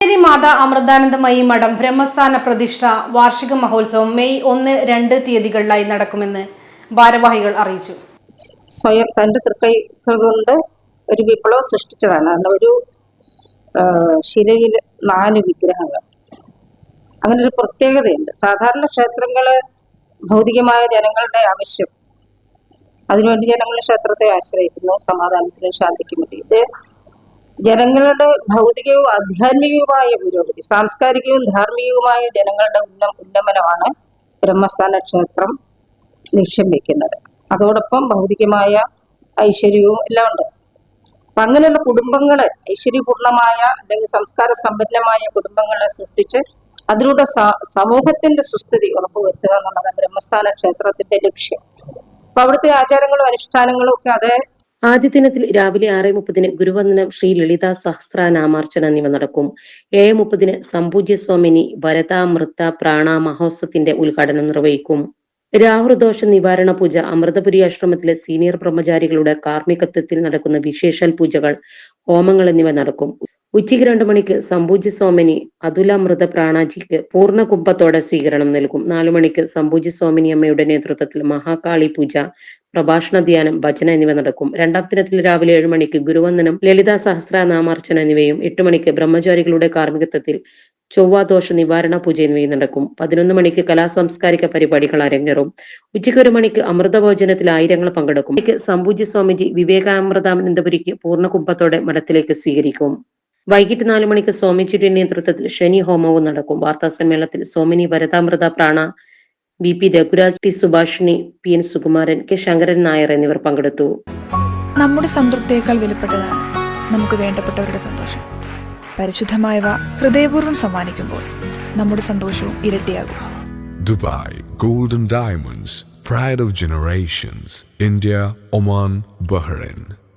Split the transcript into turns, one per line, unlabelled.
ശ്രീ മാതാ അമൃതാനന്ദമയി മഠം ബ്രഹ്മസ്ഥാന പ്രതിഷ്ഠ വാർഷിക മഹോത്സവം മെയ് ഒന്ന് രണ്ട് തീയതികളിലായി നടക്കുമെന്ന് ഭാരവാഹികൾ അറിയിച്ചു.
സ്വയം തന്റെ തൃക്കൈകൾ കൊണ്ട് ഒരു വിപ്ലവം സൃഷ്ടിച്ചതാണ്. ഒരു ശിലയിൽ നാല് വിഗ്രഹങ്ങൾ. അങ്ങനെ ഒരു പ്രത്യേകതയുണ്ട്. സാധാരണ ക്ഷേത്രങ്ങൾ ഭൗതികമായ ജനങ്ങളുടെ ആവശ്യം. അതിനുവേണ്ടി ജനങ്ങൾ ക്ഷേത്രത്തെ ആശ്രയിക്കുന്നു. സമാധാനത്തിനും ശാന്തിക്കും. വേണ്ടി ഇത് ജനങ്ങളുടെ ഭൗതികവും ആധ്യാത്മികവുമായ പുരോഗതി സാംസ്കാരികവും ധാർമ്മികവുമായ ജനങ്ങളുടെ ഉന്നം ഉന്നമനമാണ് ബ്രഹ്മസ്ഥാന ക്ഷേത്രം ലക്ഷ്യം വെക്കുന്നത്. അതോടൊപ്പം ഭൗതികമായ ഐശ്വര്യവും എല്ലാം ഉണ്ട്. അപ്പൊ അങ്ങനെയുള്ള കുടുംബങ്ങളെ ഐശ്വര്യപൂർണമായ അല്ലെങ്കിൽ സംസ്കാര സമ്പന്നമായ കുടുംബങ്ങളെ സൃഷ്ടിച്ച് അതിലൂടെ സമൂഹത്തിന്റെ സുസ്ഥിതി ഉറപ്പുവരുത്തുക എന്നുള്ളതാണ് ബ്രഹ്മസ്ഥാന ക്ഷേത്രത്തിന്റെ ലക്ഷ്യം. അപ്പൊ അവിടുത്തെ ആചാരങ്ങളും അനുഷ്ഠാനങ്ങളും ഒക്കെ അതേ
ആദ്യ ദിനത്തിൽ രാവിലെ ആറ് മുപ്പതിന് ഗുരുവന്ദനം ശ്രീ ലളിത സഹസ്രനാമാർച്ചന എന്നിവ നടക്കും. ഏഴ് മുപ്പതിന് സമ്പൂജ്യ സ്വാമിനി വരതാമൃത പ്രാണ മഹോത്സവത്തിന്റെ ഉദ്ഘാടനം നിർവഹിക്കും. രാഹുദോഷ നിവാരണ പൂജ അമൃതപുരി ആശ്രമത്തിലെ സീനിയർ ബ്രഹ്മചാരികളുടെ കാർമ്മികത്വത്തിൽ നടക്കുന്ന വിശേഷാൽ പൂജകൾ ഹോമങ്ങൾ എന്നിവ നടക്കും. ഉച്ചയ്ക്ക് രണ്ടു മണിക്ക് സമ്പൂജ്യ സ്വാമിനി അതുലാമൃത പ്രാണാജിക്ക് പൂർണ കുംഭത്തോടെ സ്വീകരണം നൽകും. നാലു മണിക്ക് സമ്പൂജ്യ സ്വാമിനി അമ്മയുടെ നേതൃത്വത്തിൽ മഹാകാളി പൂജ പ്രഭാഷണ ധ്യാനം ഭജന എന്നിവ നടക്കും. രണ്ടാം ദിനത്തിൽ രാവിലെ ഏഴ് മണിക്ക് ഗുരുവന്ദനം ലളിത സഹസ്രനാമാർച്ചന എന്നിവയും എട്ട് മണിക്ക് ബ്രഹ്മചാരികളുടെ കാർമ്മികത്വത്തിൽ ചൊവ്വാദോഷ നിവാരണ പൂജ എന്നിവയും നടക്കും. പതിനൊന്ന് മണിക്ക് കലാസാംസ്കാരിക പരിപാടികൾ അരങ്ങേറും. ഉച്ചയ്ക്ക് ഒരു മണിക്ക് അമൃതഭോജനത്തിൽ ആയിരങ്ങൾ പങ്കെടുക്കും. സമ്പൂജ്യ സ്വാമിജി വിവേകാമൃതാനന്ദപുരിക്ക് പൂർണ കുംഭത്തോടെ മഠത്തിലേക്ക് സ്വീകരിക്കും. വൈകിട്ട് നാലു മണിക്ക് സ്വാമിജിയുടെ നേതൃത്വത്തിൽ ശനി ഹോമവും നടക്കും. വാർത്താ സമ്മേളനത്തിൽ Swamini Varathamrutha Prana B P Raghuraj T Subhashini P N Sukumaran K Sankaran Nair എന്നിവർ പങ്കെടുത്തു.
നമ്മുടെ സംതൃപ്തിയേക്കാൾ വിലപ്പെട്ടതാണ് നമുക്ക് വേണ്ടപ്പെട്ടവരുടെ സന്തോഷം. പരിശുദ്ധമായവ ഹൃദയപൂർവം സമ്മാനിക്കുമ്പോൾ നമ്മുടെ സന്തോഷവും ഇരട്ടിയാകും.
Dubai golden diamonds pride of generations India Oman Bahrain.